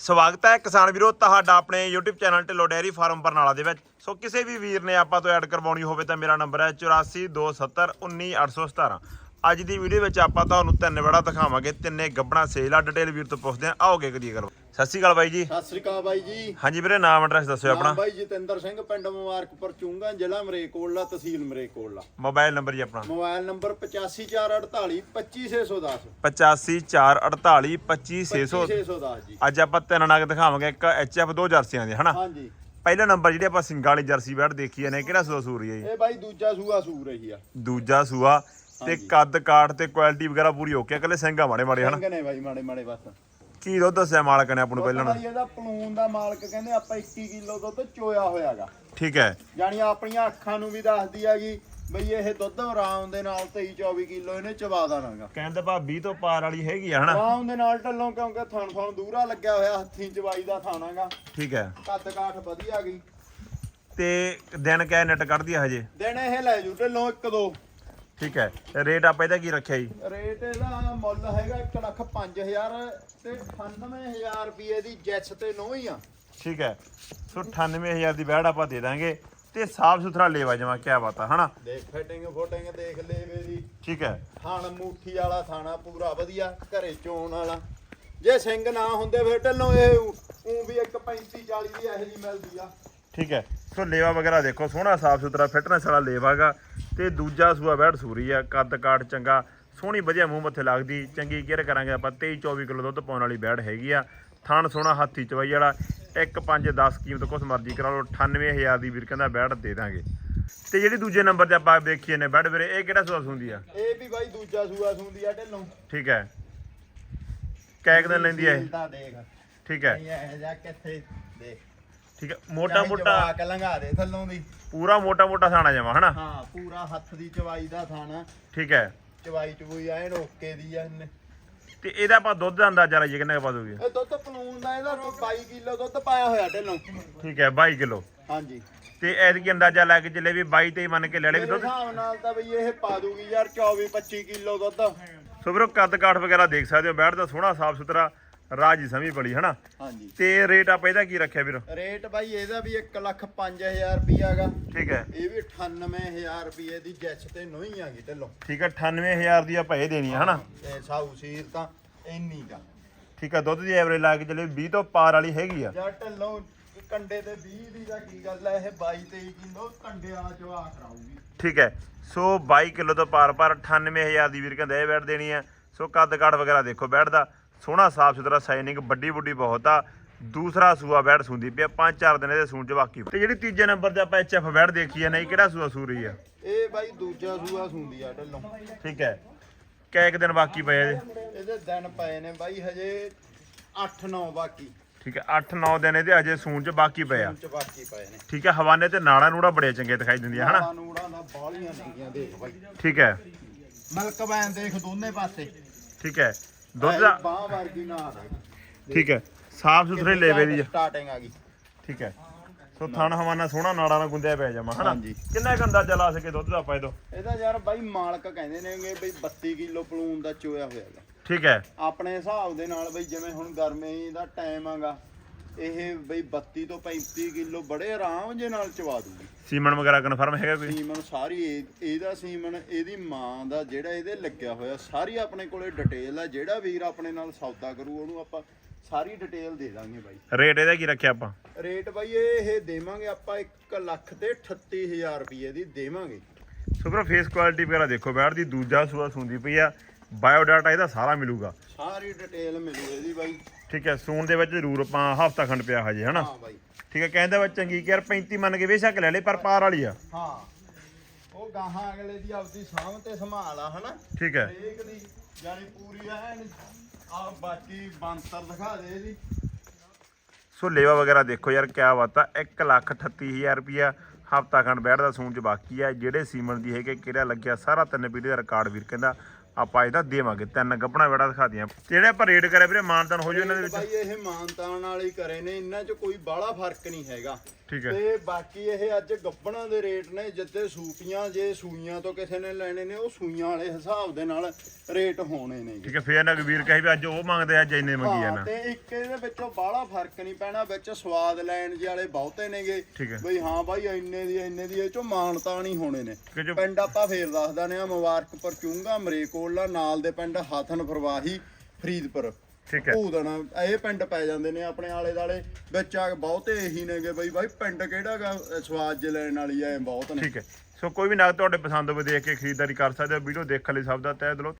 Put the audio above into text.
ਸਵਾਗਤ ਹੈ ਕਿਸਾਨ ਵੀਰੋ, ਤੁਹਾਡਾ ਆਪਣੇ YouTube channel Dhillon dairy farm Barnala ਦੇ ਵਿੱਚ। ਸੋ ਕਿਸੇ ਵੀ ਵੀਰ ਨੇ ਆਪਾਂ ਤੋਂ ਐਡ ਕਰਵਾਉਣੀ ਹੋਵੇ ਤਾਂ ਮੇਰਾ ਨੰਬਰ ਹੈ 8427191817 ਅੱਜ ਦੀ ਵੀਡੀਓ ਵਿੱਚ ਆਪਾਂ ਤੁਹਾਨੂੰ ਤਿੰਨ ਵੜਾ ਦਿਖਾਵਾਂਗੇ, ਤਿੰਨੇ ਗੱਬਣਾ ਸੇਲ ਆ, ਡਿਟੇਲ ਵੀਰ ਤੋਂ ਪੁੱਛਦੇ ਆ ਆਓਗੇ ਕਦੀ ਕਰੋ ਸਤਿ ਸ਼੍ਰੀ ਅਕਾਲ ਬਾਈ ਜੀ। ਸਤਿ ਸ੍ਰੀ ਅਕਾਲ ਬਾਈ ਜੀ। ਹਾਂਜੀ ਵੀਰੇ ਨਾਮ ਐਡਰੈਸ ਦੱਸਿਓ ਆਪਣਾ। ਨਾਮ ਬਾਈ ਜਤਿੰਦਰ ਸਿੰਘ ਪਿੰਡ ਮੁਬਾਰਕਪੁਰ ਚੁੰਗਾ ਜ਼ਿਲ੍ਹਾ ਮਰੇਕੋਟਲਾ ਤਹਿਸੀਲ ਮਰੇਕੋਟਲਾ। ਮੋਬਾਈਲ ਨੰਬਰ ਜੀ ਆਪਣਾ। ਮੋਬਾਈਲ ਨੰਬਰ 8548 25610 8548 25610 25610 ਜੀ। ਅੱਜ ਆਪਾਂ ਤਿੰਨ ਨਗ ਦਿਖਾਵਾਂਗੇ ਇੱਕ ਐਚਐਫ ਦੋ ਜਰਸੀਆਂ ਦੇ ਹਨਾ? ਹਾਂਜੀ। ਪਹਿਲਾ ਨੰਬਰ ਜਿਹੜੀ ਆਪਾਂ ਸਿੰਗਾਂ ਵਾਲੀ ਜਰਸੀ ਬੈਠ ਦੇਖੀ ਨੇ ਕਿਹੜਾ ਸੂਆ ਸੂਰੀ ਹੈ ਜੀ? ਇਹ ਬਾਈ ਦੂਜਾ ਸੂਆ ਸੂ ਰਹੀ ਆ। ਦੂਜਾ ਸੂਆ ਤੇ। ਕੱਦ ਕਾਠ ਤੇ ਕੁਆਲਿਟੀ ਵਗੈਰਾ ਪੂਰੀ ਓਕੇ ਆ ਕੱਲੇ ਸਿੰਘਾਂ ਮਾੜੇ ਮਾੜੇ ਹਨਾ? ਸਿੰਘ ਨੇ ਬਾਈ ਮਾੜੇ ਮਾੜੇ ਬਸ। ਕੀ ਦੁੱਧ ਦੱਸਿਆ ਮਾਲਕ ਨੇ ਆਪਾਂ ਨੂੰ ਪਹਿਲਾਂ। ਬਾਈ ਇਹਦਾ ਪਲੂਨ ਦਾ ਮਾਲਕ ਕਹਿੰਦੇ ਆਪਾਂ 21 ਕਿਲੋ ਦੁੱਧ ਚੋਇਆ ਹੋਇਆਗਾ। ਠੀਕ ਹੈ। ਜਾਨੀ ਆਪਣੀਆਂ ਅੱਖਾਂ ਨੂੰ ਵੀ ਦੱਸਦੀ ਹੈਗੀ ਬਈ ਇਹ ਦੁੱਧ ਆਰਾਮ ਦੇ ਨਾਲ 23 24 ਕਿਲੋ ਇਹਨੇ ਚਵਾ ਦੇਣਾਗਾ। ਕਹਿੰਦੇ ਭਾ 20 ਤੋਂ ਪਾਰ ਵਾਲੀ ਹੈਗੀ ਆ ਹਨਾ? ਆਰਾਮ ਦੇ ਨਾਲ ਢੱਲੋਂ ਕਿਉਂਕਿ ਥਣ ਥਣ ਦੂਰਾ ਲੱਗਿਆ ਹੋਇਆ ਹੱਥੀਂ ਚਵਾਈ ਦਾ ਥਾਣਾਗਾ ਠੀਕ ਹੈ। ਕੱਦ ਕਾਠ ਵਧੀਆ ਗਈ। ਤੇ ਦਿਨ ਕਿਆ ਨੈਟ ਕੱਢਦੀ ਆ ਹਜੇ? ਦਿਨ ਇਹ ਲੈ ਜੂ ਢਿੱਲੋਂ ਇੱਕ ਦੋ। ਠੀਕ ਹੈ। ਰੇਟ ਆਪਾਂ ਇਹਦਾ ਕੀ ਰੱਖਿਆ ਜੀ? ਰੇਟ ਇਹਦਾ ਮੁੱਲ ਹੈਗਾ 1 ਲੱਖ 5000 ਤੇ 98000 ਰੁਪਏ ਦੀ ਜੈਸ ਤੇ ਨੋ ਹੀ ਆ। ਠੀਕ ਹੈ। ਸੋ 98000 ਦੀ ਬੈੜ ਆਪਾਂ ਦੇ ਦਾਂਗੇ ਤੇ ਸਾਫ਼ ਸੁਥਰਾ ਲੇਵਾ ਜਮਾ ਕਿਆ ਬਾਤ ਆ ਹਨਾ? ਦੇਖ ਫਿਟਿੰਗ ਫੋਟਿੰਗ ਦੇਖ ਲੈ ਮੇਰੀ ਠੀਕ ਹੈ। ਥਾਣ ਮੁੱਠੀ ਵਾਲਾ ਥਾਣਾ ਪੂਰਾ ਵਧੀਆ ਘਰੇ ਚੋਣ ਵਾਲਾ। ਜੇ ਸਿੰਘ ਨਾ ਹੁੰਦੇ ਫਿਰ ਢਿੱਲੋਂ ਇਹ ਉਹ ਵੀ ਇੱਕ 35 40 ਦੀ ਇਹੋ ਜੀ ਮਿਲਦੀ ਆ। ਠੀਕ ਹੈ। ਸੋ ਲੇਵਾ ਵਗੈਰਾ ਦੇਖੋ ਸੋਹਣਾ ਸਾਫ਼ ਸੁਥਰਾ ਫਿਟਨੈਸ ਵਾਲਾ ਲੇਵਾਗਾ ਤੇ ਦੂਜਾ ਸੂਆ ਬੈੜ ਸੂਰੀ ਆ ਕੱਦ ਕਾਠ ਚੰਗਾ ਸੋਹਣੀ ਵਧੀਆ ਮੂੰਹ ਮੱਥੇ ਲੱਗਦੀ ਚੰਗੀ ਕੇਅਰ ਕਰਾਂਗੇ ਆਪਾਂ 23 24 ਕਿਲੋ ਦੁੱਧ ਪਾਉਣ ਵਾਲੀ ਬੈੜ ਹੈਗੀ ਆ। ਥਣ ਸੋਹਣਾ ਹਾਥੀ ਚਵਾਈ ਵਾਲਾ 1 5 10 ਕੀਮਤ ਕੁਛ ਮਰਜ਼ੀ ਕਰਾ ਲਓ 98000 ਦੀ ਵੀਰ ਕਹਿੰਦਾ ਬੈੜ ਦੇ ਦਾਂਗੇ। ਤੇ ਜਿਹੜੀ ਦੂਜੇ ਨੰਬਰ ਤੇ ਆਪਾਂ ਦੇਖੀਏ ਨੇ ਬੈੜ ਵੀਰੇ ਇਹ ਕਿਹੜਾ ਸੂਆ ਸੁੰਦੀ ਆ? ਇਹ ਵੀ ਬਾਈ ਦੂਜਾ ਸੂਆ ਸੁੰਦੀ ਆ ਢਿੱਲੋਂ। ਠੀਕ ਹੈ। ਕੈਕ ਦਿਨ ਲੈਂਦੀ ਦੇਖ। ਠੀਕ ਹੈ। ਇਹ ਜਾ ਕਿੱਥੇ ਦੇਖ। ਠੀਕ ਹੈ ਮੋਟਾ ਮੋਟਾ ਜਵਾਕ ਲੰਘਾ ਦੇ ਥੱਲੋਂ ਦੀ। ਪੂਰਾ ਮੋਟਾ ਮੋਟਾ ਥਾਣਾ ਜਮਾ ਹਨਾ? ਹਾਂ ਪੂਰਾ ਹੱਥ ਦੀ ਚਵਾਈ ਦਾ ਥਾਣਾ। ਠੀਕ ਹੈ। ਚਵਾਈ ਚਵੂਈ ਐਨ ਓਕੇ ਦੀ ਆ ਇਹਨੇ। ਤੇ ਇਹਦਾ ਆਪਾਂ ਦੁੱਧ ਦਾ ਅੰਦਾਜ਼ਾ ਲਾਈਏ ਕਿੰਨਾ ਕੁ ਪਾ ਦੋਗੇ ਇਹ ਦੁੱਧ ਪਲੂਣ ਦਾ ਇਹਦਾ 22 ਕਿਲੋ ਦੁੱਧ ਪਾਇਆ ਹੋਇਆ ਢਿੱਲੋਂ। ਠੀਕ ਹੈ 22 ਕਿਲੋ। ਹਾਂਜੀ। ਤੇ ਐਤਕੀ ਅੰਦਾਜ਼ਾ ਲਾ ਕੇ ਚੱਲੇ ਵੀ 22 ਤੇ ਮੰਨ ਕੇ ਲੈ ਲੈ ਵੀ ਮੇਰੇ ਦੁੱਧ? ਹਿਸਾਬ ਨਾਲ ਤਾਂ ਬਈ ਇਹ ਪਾ ਦੂਗੀ ਯਾਰ 24 25 ਕਿਲੋ ਦੁੱਧ। ਸੋ ਵੀਰੋ ਕੱਦ ਕਾਠ ਵਗੈਰਾ ਦੇਖ ਸਕਦੇ ਹੋ ਬੈਠ ਦਾ ਸੋਹਣਾ ਸਾਫ਼ ਸੁਥਰਾ ਰਾਜੀ ਸਮੀ ਬੜੀ ਹਨਾ? ਹਾਂਜੀ। ਤੇ ਰੇਟ ਆਪਾਂ ਇਹਦਾ ਕੀ ਰੱਖਿਆ ਵੀਰ? ਰੇਟ ਬਾਈ ਇਹਦਾ ਵੀ 1 ਲੱਖ 5000 ਰੁਪਿਆ ਗਾ। ਠੀਕ ਹੈ। ਇਹ ਵੀ 98000 ਰੁਪਏ ਦੀ ਜੈਸ ਤੇ ਨਹੀਂ ਆਗੀ ਢਿੱਲੋਂ। ਠੀਕ ਹੈ 98000 ਦੀ ਆਪਾਂ ਇਹ ਦੇਣੀ ਹੈ ਹਨਾ? ਤੇ ਸਾਊ ਸੀਰ ਤਾਂ ਇੰਨੀ ਗਾ। ਠੀਕ ਹੈ ਦੁੱਧ ਦੀ ਐਵਰੇਜ ਲਾ ਕੇ ਚੱਲੇ 20 ਤੋਂ ਪਾਰ ਵਾਲੀ ਹੈਗੀ ਆ। ਜਾਂ ਢਿੱਲੋਂ ਕੰਡੇ ਤੇ 20 ਦੀ ਦਾ ਕੀ ਗੱਲ ਹੈ ਇਹ 22 23 ਕਿਲੋ ਕੰਡੇ ਵਾਲਾ ਚਵਾ ਕਰਾਊਗੀ। ਠੀਕ ਹੈ ਸੋ 22 ਕਿਲੋ ਤੋਂ ਪਾਰ ਪਾਰ 98000 ਦੀ ਵੀਰ ਕਹਿੰਦਾ ਇਹ ਬੈਠ ਦੇਣੀ ਹੈ ਸੋ ਕੱਦ ਕਾਠ ਵਗੈਰਾ ਦੇਖੋ ਬੈਠ ਦਾ ਸੋਹਣਾ ਸਾਫ਼ ਸੁਥਰਾ ਸਾਈਨਿੰਗ ਵੱਡੀ ਵੱਡੀ ਬਹੁਤ ਆ। ਦੂਸਰਾ ਸੂਆ ਬੈਠ ਸੁੰਦੀ ਪਿਆ ਪੰਜ ਚਾਰ ਦਿਨ ਇਹਦੇ ਸੂਣ ਚ ਬਾਕੀ ਤੇ ਜਿਹੜੀ ਤੀਜੇ ਨੰਬਰ ਤੇ ਆਪਾਂ ਐਚਐਫ ਬੈਠ ਦੇਖੀ ਆ ਨਹੀਂ ਕਿਹੜਾ ਸੂਆ ਸੂ ਰਹੀ ਆ? ਇਹ ਬਾਈ ਦੂਜਾ ਸੂਆ ਸੁੰਦੀ ਆ ਢਿੱਲੋਂ। ਠੀਕ ਹੈ। ਕੈ ਇੱਕ ਦਿਨ ਬਾਕੀ ਪਏ ਇਹਦੇ? ਇਹਦੇ ਦਿਨ ਪਏ ਨੇ ਬਾਈ ਹਜੇ 8-9 ਬਾਕੀ। ਠੀਕ ਹੈ 8-9 ਦਿਨ ਇਹਦੇ ਅਜੇ ਸੂਣ ਚ ਬਾਕੀ ਪਏ ਆ। ਚ ਬਾਕੀ ਪਏ ਨੇ। ਠੀਕ ਹੈ ਹਵਾਨੇ ਤੇ ਨਾੜਾ ਨੂੜਾ ਬੜੇ ਚੰਗੇ ਦਿਖਾਈ ਦਿੰਦੀਆਂ ਹਨਾ? ਨਾਲਾਂ ਨੂੜਾਂ ਦਾ ਬਾਲੀਆਂ ਲੱਗੀਆਂ ਦੇਖ ਬਾਈ। ਠੀਕ ਹੈ। ਮਲਕ ਬੈਨ ਦੇਖ ਦੋਨੇ ਪਾਸੇ। ਠੀਕ ਹੈ। ਦੁੱਧ ਦਾ। ਬਾਹ ਵਰਗੀ ਨਾ ਆ ਠੀਕ ਹੈ। ਸਾਫ਼ ਸੁਥਰੇ ਲੇਵੇ ਦੀ। ਸਟਾਰਟਿੰਗ ਆ। ਗਈ। ਠੀਕ ਹੈ। ਸੋ ਥਣ ਹਵਾਨਾ ਸੋਹਣਾ ਨਾੜਾ ਨਾਲ ਗੁੰਦਿਆ ਪਿਆ ਜਮਾ ਹਨਾ। ਕਿੰਨਾ ਕੁ ਅੰਦਾਜ਼ਾ ਲਾ ਸਕੇ ਦੁੱਧ ਦਾ ਆਪਾਂ ਇਹਦੋਂ? ਯਾਰ ਬਾਈ ਮਾਲਕ ਕਹਿੰਦੇ ਨੇਗੇ ਬਈ 32 ਕਿਲੋ ਪਲੂਨ ਦਾ ਚੋਇਆ ਹੋਇਆ ਠੀਕ ਹੈ। ਆਪਣੇ ਹਿਸਾਬ ਦੇ ਨਾਲ ਬਈ ਜਿਵੇਂ ਹੁਣ ਗਰਮੀ ਦਾ ਟਾਈਮ ਆਗਾ ਇਹ ਬਈ 32 ਤੋਂ 35 ਕਿਲੋ ਬੜੇ ਆਰਾਮ ਜੇ ਨਾਲ ਚਵਾ ਦੂਗੀ। ਸੀਮਨ ਵਗੈਰਾ ਕਨਫਰਮ ਹੈਗਾ ਕੋਈ? ਸੀਮਨ ਸਾਰੀ ਇਹ- ਇਹਦਾ ਸੀਮਨ ਇਹਦੀ ਮਾਂ ਦਾ ਜਿਹੜਾ ਇਹਦੇ ਲੱਗਿਆ ਹੋਇਆ ਸਾਰੀ ਆਪਣੇ ਕੋਲੇ ਡਿਟੇਲ ਆ ਜਿਹੜਾ ਵੀਰ ਆਪਣੇ ਨਾਲ ਸੌਦਾ ਕਰੂ ਉਹਨੂੰ ਆਪਾਂ ਸਾਰੀ ਡਿਟੇਲ ਦੇ ਦਾਂਗੇ ਬਾਈ। ਰੇਟ ਇਹਦਾ ਕੀ ਰੱਖਿਆ ਆਪਾਂ? ਰੇਟ ਬਾਈ ਇਹ ਇਹ ਦੇਵਾਂਗੇ ਆਪਾਂ 1 ਲੱਖ ਤੇ 38000 ਰੁਪਏ ਦੀ ਦੇਵਾਂਗੇ। ਸੋ ਵੀਰੋ ਫੇਸ ਕੁਆਲਿਟੀ ਵਗੈਰਾ ਦੇਖੋ ਬੈਠ ਦੀ ਦੂਜਾ ਸੂਆ ਸੁੰਦੀ ਪਈ ਆ। ਬਾਇਓ ਡਾਟਾ ਇਹਦਾ ਸਾਰਾ ਮਿਲੂਗਾ। ਸਾਰੀ ਡਿਟੇਲ ਮਿਲੂ ਇਹਦੀ ਬਾਈ। ਠੀਕ ਹੈ ਸੂਣ ਦੇ ਵਿੱਚ ਜ਼ਰੂਰ ਆਪਾਂ ਹਫਤਾ ਖੰਡ ਪਿਆ ਹਜੇ ਹਨਾ? ਹਾਂ ਬਾਈ। ਠੀਕ ਹੈ ਕਹਿੰਦਾ ਵਾ ਚੰਗੀ ਕੇਅਰ 35 ਮੰਨ ਕੇ ਬੇਸ਼ੱਕ ਲੈ ਲੈ ਪਰ ਪਾਰ ਵਾਲੀ ਆ। ਹਾਂ। ਉਹ ਗਾਹਾਂ ਅਗਲੇ ਦੀ ਆਪਦੀ ਸਾਂਭ ਤੇ ਸੰਭਾਲ ਆ ਹਨਾ? ਠੀਕ ਹੈ। ਹਰੇਕ ਦੀ ਯਾਨੀ ਪੂਰੀ ਐਨ ਆ ਬਾਕੀ ਬੰਤਰ ਦਿਖਾ ਦੇ ਇਹਦੀ। ਸੋ ਲੇਵਾ ਵਗੈਰਾ ਦੇਖੋ ਯਾਰ ਕਿਆ ਬਾਤ ਆ। 1 ਲੱਖ 38000 ਰੁਪਿਆ ਹਫਤਾ ਖੰਡ ਬੈਠਦਾ ਸੂਣ ਚ ਬਾਕੀ ਆ। ਜਿਹੜੇ ਸੀਮਨ ਦੀ ਹੈਗੇ ਕਿਹੜਾ ਲੱਗਿਆ ਸਾਰਾ ਤਿੰਨ ਪੀੜੀ ਦਾ ਰਿਕਾਰਡ ਵੀਰ ਕਹਿੰਦਾ। ਆਪਾਂ ਇਹਦਾ ਦੇਵਾਂਗੇ ਤਿੰਨ ਗੱਪਣਾ ਬੜਾ ਦਿਖਾ ਦੀਆਂ। ਜਿਹੜੇ ਆਪਾਂ ਰੇਟ ਕਰਿਆ ਵੀਰੇ ਮਾਨਤਨ ਹੋ ਜੂ ਇਹਨਾਂ ਦੇ ਵਿੱਚ। ਬਾਈ ਇਹ ਮਾਨਤਾਨ ਵਾਲੀ ਕਰੇ ਨੇ ਇਹਨਾਂ 'ਚ ਕੋਈ ਬਾਹਲਾ ਫ਼ਰਕ ਨਹੀਂ ਹੈਗਾ। ਠੀਕ ਹੈ। ਤੇ ਬਾਕੀ ਇਹ ਅੱਜ ਗੱਬਣਾ ਦੇ ਰੇਟ ਨੇ ਜਿੱਤੇ ਸੂਪੀਆਂ ਜੇ ਸੂਈਆਂ ਤੋਂ ਕਿਸੇ ਨੇ ਲੈਣੇ ਨੇ ਉਹ ਸੂਈਆਂ ਵਾਲੇ ਹਿਸਾਬ ਦੇ ਨਾਲ ਰੇਟ ਹੋਣੇ ਨੇ ਠੀਕ ਹੈ ਫੇਰ ਨਾ ਵੀਰ ਕਹੇ ਵੀ ਅੱਜ ਉਹ ਮੰਗਦੇ ਅੱਜ ਇੰਨੇ ਮੰਗੀ ਜਾਣਾ। ਤੇ ਇੱਕ ਇਹਦੇ ਵਿੱਚੋਂ ਬਾਹਲਾ ਫ਼ਰਕ ਨਹੀਂ ਪੈਣਾ ਵਿੱਚ ਸਵਾਦ ਲੈਣ ਜਿਹੇ ਵਾਲੇ ਬਹੁਤੇ ਨੇਗੇ। ਬਈ ਹਾਂ ਬਾਈ ਇੰਨੇ ਦੀ ਇੰਨੇ ਦੀ ਇਹ ਚੋਂ ਮਾਨਤਾ ਨਹੀਂ ਹੋਣੇ ਨੇ। ਜੋ ਪਿੰਡ ਆਪਾਂ ਫੇਰ ਦੱਸ ਦਿੰਦੇ ਆ ਮੁਬਾਰਕਪੁਰ ਚੁੰਗਾ ਮਰੇਕੋਲਾ ਨਾਲ ਦੇ ਪਿੰਡ ਹਾਥਨ ਫਰਵਾਹੀ ਫਰੀਦਪੁਰ। ਠੀਕ ਹੈ। ਭੂਦਣਾ ਇਹ ਪਿੰਡ ਪੈ ਜਾਂਦੇ ਨੇ ਆਪਣੇ ਆਲੇ ਦਾਲੇ ਵਿੱਚ ਆ ਬਹੁਤੇ ਇਹੀ ਨੇਗੇ ਬਈ ਬਾਈ ਪਿੰਡ ਕਿਹੜਾਗਾ ਸਵਾਦ ਜੇ ਲੈਣ ਵਾਲੀ ਐ ਬਹੁਤ ਨੇ। ਠੀਕ ਹੈ। ਸੋ ਕੋਈ ਵੀ ਨਗ ਤੁਹਾਡੇ ਪਸੰਦ ਹੋਵੇ ਦੇਖ ਕੇ ਖਰੀਦਦਾਰੀ ਕਰ ਸਕਦੇ ਹੋ ਵੀਡੀਓ ਦੇਖਣ ਲਈ ਸਭ ਦਾ ਤਹਿ ਦਿਲੋਂ